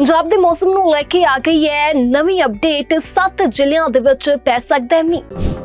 ਪੰਜਾਬ ਦੇ ਮੌਸਮ ਨੂੰ ਲੈ ਕੇ ਆ ਗਈ ਹੈ ਨਵੀਂ ਅਪਡੇਟ 7 ਜ਼ਿਲ੍ਹਿਆਂ ਦੇ ਵਿੱਚ ਪੈ ਸਕਦਾ ਹੈ ਮੀਂਹ।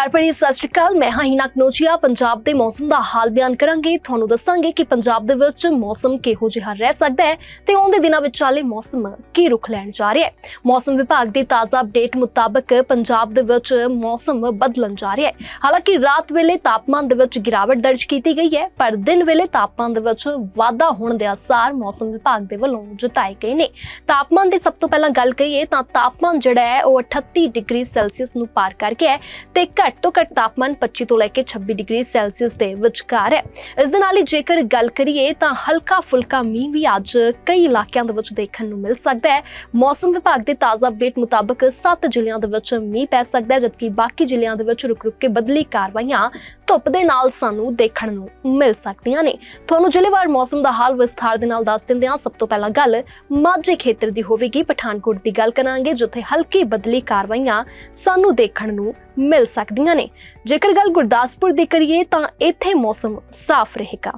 ਪਿਆਰ ਭਰੀ ਸਤਿ ਸ਼੍ਰੀ ਅਕਾਲ। ਮੈਂ ਹਾਂ ਹਿਨਾ ਕਨੋਚੀਆ ਪੰਜਾਬ ਦੇ ਮੌਸਮ ਦਾ ਹਾਲ ਬਿਆਨ ਕਰਾਂਗੇ। ਤੁਹਾਨੂੰ ਦੱਸਾਂਗੇ ਕਿ ਪੰਜਾਬ ਦੇ ਵਿੱਚ ਮੌਸਮ ਕਿਹੋ ਜਿਹਾ ਰਹਿ ਸਕਦਾ ਹੈ ਤੇ ਆਉਂਦੇ ਦਿਨਾਂ ਵਿੱਚ ਚਾਲੇ ਮੌਸਮ ਕੀ ਰੁਖ ਲੈਣ ਜਾ ਰਿਹਾ ਹੈ। ਮੌਸਮ ਵਿਭਾਗ ਦੀ ਤਾਜ਼ਾ ਅਪਡੇਟ ਮੁਤਾਬਕ ਪੰਜਾਬ ਦੇ ਵਿੱਚ ਮੌਸਮ ਬਦਲਣ ਜਾ ਰਿਹਾ ਹੈ। ਹਾਲਾਂਕਿ ਰਾਤ ਵੇਲੇ ਤਾਪਮਾਨ ਦੇ ਵਿੱਚ ਗਿਰਾਵਟ ਦਰਜ ਕੀਤੀ ਗਈ ਹੈ, ਪਰ ਦਿਨ ਵੇਲੇ ਤਾਪਮਾਨ ਦੇ ਵਿੱਚ ਵਾਧਾ ਹੋਣ ਦੇ ਆਸਾਰ ਮੌਸਮ ਵਿਭਾਗ ਦੇ ਵੱਲੋਂ ਜਤਾਏ ਗਏ ਨੇ। ਤਾਪਮਾਨ ਦੀ ਸਭ ਤੋਂ ਪਹਿਲਾਂ ਗੱਲ ਕਰੀਏ ਤਾਂ ਤਾਪਮਾਨ ਜਿਹੜਾ ਹੈ ਉਹ 38 ਡਿਗਰੀ ਸੈਲਸੀਅਸ ਨੂੰ ਪਾਰ ਕਰ ਗਿਆ ਹੈ ਤੇ ਘਟ ਘੱਟ ਤੋਂ ਘੱਟ ਤਾਪਮਾਨ 25 ਤੋਂ ਲੈ ਕੇ 26 ਡਿਗਰੀ ਸੈਲਸੀਅਸ ਦੇ ਵਿਚਕਾਰ ਹੈ। ਇਸ ਦੇ ਨਾਲ ਹੀ ਜੇਕਰ ਗੱਲ ਕਰੀਏ ਤਾਂ ਹਲਕਾ ਫੁਲਕਾ ਮੀਂਹ ਵੀ ਅੱਜ ਕਈ ਇਲਾਕਿਆਂ ਦੇ ਵਿੱਚ ਦੇਖਣ ਨੂੰ ਮਿਲ ਸਕਦਾ ਹੈ। ਮੌਸਮ ਵਿਭਾਗ ਦੇ ਤਾਜ਼ਾ ਅਪਡੇਟ ਮੁਤਾਬਕ 7 ਜ਼ਿਲ੍ਹਿਆਂ ਦੇ ਵਿੱਚ ਮੀਂਹ ਪੈ ਸਕਦਾ ਹੈ, ਜਦਕਿ ਬਾਕੀ ਜ਼ਿਲ੍ਹਿਆਂ ਦੇ ਵਿੱਚ ਰੁਕ-ਰੁਕ ਕੇ ਬਦਲੀ ਕਾਰਵਾਈਆਂ ਧੁੱਪ ਦੇ ਨਾਲ ਸਾਨੂੰ ਦੇਖਣ ਨੂੰ ਮਿਲ ਸਕਦੀਆਂ ਨੇ। ਤੁਹਾਨੂੰ ਜ਼ਿਲ੍ਹੇਵਾਰ ਮੌਸਮ ਦਾ ਹਾਲ ਵਿਸਥਾਰ ਦੇ ਨਾਲ ਦੱਸ ਦਿੰਦੇ ਹਾਂ। ਸਭ ਤੋਂ ਪਹਿਲਾਂ ਗੱਲ ਮਾਝੇ ਖੇਤਰ ਦੀ ਹੋਵੇਗੀ। ਪਠਾਨਕੋਟ ਦੀ ਗੱਲ ਕਰਾਂਗੇ, ਜਿੱਥੇ ਹਲਕੀ ਬਦਲੀ ਕਾਰਵਾਈਆਂ ਸਾਨੂੰ ਦੇਖਣ ਨੂੰ ਮਿਲ ਸਕਦੀਆਂ ਨੇ। ਜੇਕਰ ਗੱਲ ਗੁਰਦਾਸਪੁਰ ਦੀ ਕਰੀਏ ਤਾਂ ਇੱਥੇ ਮੌਸਮ ਸਾਫ਼ ਰਹੇਗਾ।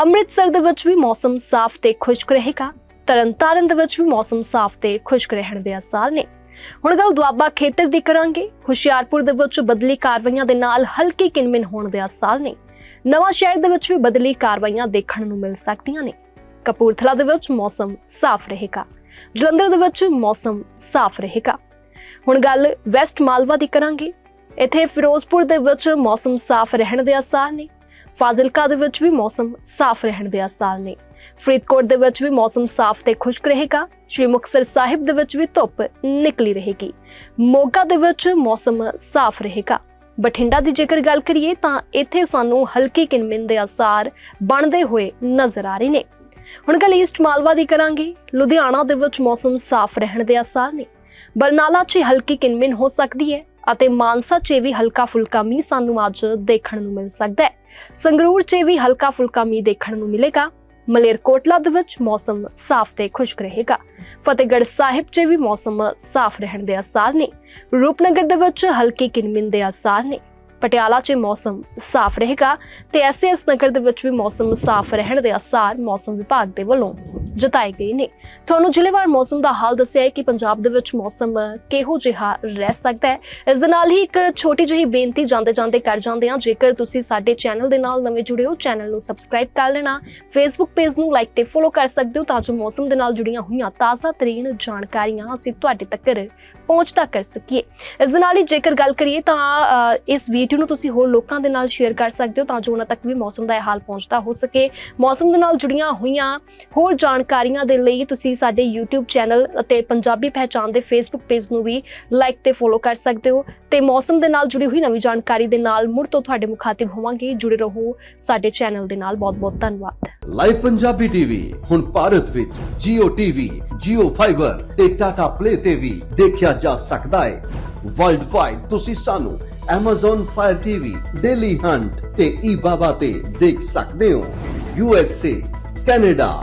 ਅੰਮ੍ਰਿਤਸਰ ਦੇ ਵਿੱਚ ਵੀ ਮੌਸਮ ਸਾਫ਼ ਤੇ ਖੁਸ਼ਕ ਰਹੇਗਾ। ਤਰਨਤਾਰਨ ਦੇ ਵਿੱਚ ਵੀ ਮੌਸਮ ਸਾਫ਼ ਤੇ ਖੁਸ਼ਕ ਰਹਿਣ ਦੇ ਆਸਾਰ ਨੇ। ਹੁਣ ਗੱਲ ਦੁਆਬਾ ਖੇਤਰ ਦੀ ਕਰਾਂਗੇ। ਹੁਸ਼ਿਆਰਪੁਰ ਦੇ ਵਿੱਚ ਬਦਲੀ ਕਾਰਵਾਈਆਂ ਦੇ ਨਾਲ ਹਲਕੀ ਕਿਨਮਿਨ ਹੋਣ ਦੇ ਆਸਾਰ ਨੇ। ਨਵਾਂ ਸ਼ਹਿਰ ਦੇ ਵਿੱਚ ਵੀ ਬਦਲੀ ਕਾਰਵਾਈਆਂ ਦੇਖਣ ਨੂੰ ਮਿਲ ਸਕਦੀਆਂ ਨੇ। ਕਪੂਰਥਲਾ ਦੇ ਵਿੱਚ ਮੌਸਮ ਸਾਫ਼ ਰਹੇਗਾ। ਜਲੰਧਰ ਦੇ ਵਿੱਚ ਮੌਸਮ ਸਾਫ਼ ਰਹੇਗਾ। ਹੁਣ ਗੱਲ ਵੈਸਟ ਮਾਲਵਾ ਦੀ ਕਰਾਂਗੇ। ਇੱਥੇ ਫਿਰੋਜ਼ਪੁਰ ਦੇ ਵਿੱਚ ਮੌਸਮ ਸਾਫ਼ ਰਹਿਣ ਦੇ ਆਸਾਰ ਨੇ। ਫਾਜ਼ਿਲਕਾ ਦੇ ਵਿੱਚ ਵੀ ਮੌਸਮ ਸਾਫ਼ ਰਹਿਣ ਦੇ ਆਸਾਰ ਨੇ। ਫਰੀਦਕੋਟ ਦੇ ਵਿੱਚ ਵੀ ਮੌਸਮ ਸਾਫ਼ ਤੇ ਖੁਸ਼ਕ ਰਹੇਗਾ। ਸ਼੍ਰੀ ਮੁਕਤਸਰ ਸਾਹਿਬ ਦੇ ਵਿੱਚ ਵੀ ਧੁੱਪ ਨਿਕਲੀ ਰਹੇਗੀ। ਮੋਗਾ ਦੇ ਵਿੱਚ ਮੌਸਮ ਸਾਫ਼ ਰਹੇਗਾ। ਬਠਿੰਡਾ ਦੀ ਜੇਕਰ ਗੱਲ ਕਰੀਏ ਤਾਂ ਇੱਥੇ ਸਾਨੂੰ ਹਲਕੀ ਕਿਨਮਿਨ ਦੇ ਆਸਾਰ ਬਣਦੇ ਹੋਏ ਨਜ਼ਰ ਆ ਰਹੇ ਨੇ। ਹੁਣ ਗੱਲ ਈਸਟ ਮਾਲਵਾ ਦੀ ਕਰਾਂਗੇ। ਲੁਧਿਆਣਾ ਦੇ ਵਿੱਚ ਮੌਸਮ ਸਾਫ਼ ਰਹਿਣ ਦੇ ਆਸਾਰ ਨੇ। ਬਰਨਾਲਾ 'ਚ ਹਲਕੀ ਕਿਨਮਿਨ ਹੋ ਸਕਦੀ ਹੈ। ਅਤੇ ਮਾਨਸਾ 'ਚ ਵੀ ਹਲਕਾ ਫੁਲਕਾ ਮੀਂਹ ਸਾਨੂੰ ਅੱਜ ਦੇਖਣ ਨੂੰ ਮਿਲ ਸਕਦਾ ਹੈ। ਸੰਗਰੂਰ 'ਚ ਵੀ ਹਲਕਾ ਫੁਲਕਾ ਮੀਂਹ ਦੇਖਣ ਨੂੰ ਮਿਲੇਗਾ। ਮਲੇਰਕੋਟਲਾ ਦੇ ਵਿੱਚ ਮੌਸਮ ਸਾਫ਼ ਤੇ ਖੁਸ਼ਕ ਰਹੇਗਾ। ਫਤਿਹਗੜ੍ਹ ਸਾਹਿਬ 'ਚ ਵੀ ਮੌਸਮ ਸਾਫ਼ ਰਹਿਣ ਦੇ ਆਸਾਰ ਨੇ। ਰੂਪਨਗਰ ਦੇ ਵਿੱਚ ਹਲਕੀ ਕਿਨਮਿਨ ਦੇ ਆਸਾਰ ਨੇ। ਪਟਿਆਲਾ 'ਚ ਮੌਸਮ ਸਾਫ਼ ਰਹੇਗਾ ਤੇ ਐਸਐਸ ਨਗਰ ਦੇ ਵਿੱਚ ਵੀ ਮੌਸਮ ਸਾਫ਼ ਰਹਿਣ ਦੇ ਆਸਾਰ ਮੌਸਮ ਵਿਭਾਗ ਦੇ ਵੱਲੋਂ ਜਤਾਏ ਗਏ ਨੇ। ਤੁਹਾਨੂੰ ਜ਼ਿਲ੍ਹੇਵਾਰ ਮੌਸਮ ਦਾ ਹਾਲ ਦੱਸਿਆ ਹੈ ਕਿ ਪੰਜਾਬ ਦੇ ਵਿੱਚ ਮੌਸਮ ਕਿਹੋ ਜਿਹਾ ਰਹਿ ਸਕਦਾ ਹੈ? ਇਸ ਦੇ ਨਾਲ ਹੀ ਇੱਕ ਛੋਟੀ ਜਿਹੀ ਬੇਨਤੀ ਜਾਂਦੇ ਜਾਂਦੇ ਕਰ ਜਾਂਦੇ ਹਾਂ। ਜੇਕਰ ਤੁਸੀਂ ਸਾਡੇ ਚੈਨਲ ਦੇ ਨਾਲ ਨਵੇਂ ਜੁੜੇ ਹੋ, ਚੈਨਲ ਨੂੰ ਸਬਸਕ੍ਰਾਈਬ ਕਰ ਲੈਣਾ। ਫੇਸਬੁੱਕ ਪੇਜ ਨੂੰ ਲਾਈਕ ਤੇ ਫੋਲੋ ਕਰ ਸਕਦੇ ਹੋ ਤਾਂ ਜੋ ਮੌਸਮ ਦੇ ਨਾਲ ਜੁੜੀਆਂ ਹੋਈਆਂ ਤਾਜ਼ਾ ਤਰੀਨ ਜਾਣਕਾਰੀਆਂ ਅਸੀਂ ਤੁਹਾਡੇ ਤੱਕ ਪਹੁੰਚਦਾ ਕਰ ਸਕੀਏ। ਇਸ ਦੇ ਨਾਲ ਹੀ ਜੇਕਰ ਗੱਲ ਕਰੀਏ ਤਾਂ ਇਸ ਵੀਡੀਓ ਨੂੰ ਤੁਸੀਂ ਹੋਰ ਲੋਕਾਂ ਦੇ ਨਾਲ ਸ਼ੇਅਰ ਕਰ ਸਕਦੇ ਹੋ ਤਾਂ ਜੋ ਉਹਨਾਂ ਤੱਕ ਵੀ ਮੌਸਮ ਦਾ ਇਹ ਹਾਲ ਪਹੁੰਚਦਾ ਹੋ ਸਕੇ। ਮੌਸਮ ਦੇ ਨਾਲ ਜੁੜੀਆਂ ਹੋਈਆਂ ਹੋਰ ਜਾਣ ਜਾਣਕਾਰੀਆਂ ਦੇ ਲਈ ਤੁਸੀਂ ਸਾਡੇ YouTube ਚੈਨਲ ਅਤੇ ਪੰਜਾਬੀ ਪਹਿਚਾਨ ਦੇ Facebook ਪੇਜ ਨੂੰ ਵੀ ਲਾਈਕ ਤੇ ਫੋਲੋ ਕਰ ਸਕਦੇ ਹੋ ਤੇ ਮੌਸਮ ਦੇ ਨਾਲ ਜੁੜੀ ਹੋਈ ਨਵੀਂ ਜਾਣਕਾਰੀ ਦੇ ਨਾਲ ਮੁੜ ਤੋਂ ਤੁਹਾਡੇ ਮੁਖਾਤਿਬ ਹੋਵਾਂਗੇ। ਜੁੜੇ ਰਹੋ ਸਾਡੇ ਚੈਨਲ ਦੇ ਨਾਲ। ਬਹੁਤ-ਬਹੁਤ ਧੰਨਵਾਦ। ਲਾਈਵ ਪੰਜਾਬੀ ਟੀਵੀ ਹੁਣ ਭਾਰਤ ਵਿੱਚ Jio TV, Jio Fiber ਤੇ Tata Play ਤੇ ਵੀ ਦੇਖਿਆ ਜਾ ਸਕਦਾ ਹੈ। ਵਰਲਡ ਵਾਈਡ ਤੁਸੀਂ ਸਾਨੂੰ Amazon Fire TV, Daily Hunt ਤੇ eBaba ਤੇ ਦੇਖ ਸਕਦੇ ਹੋ। USA, Canada,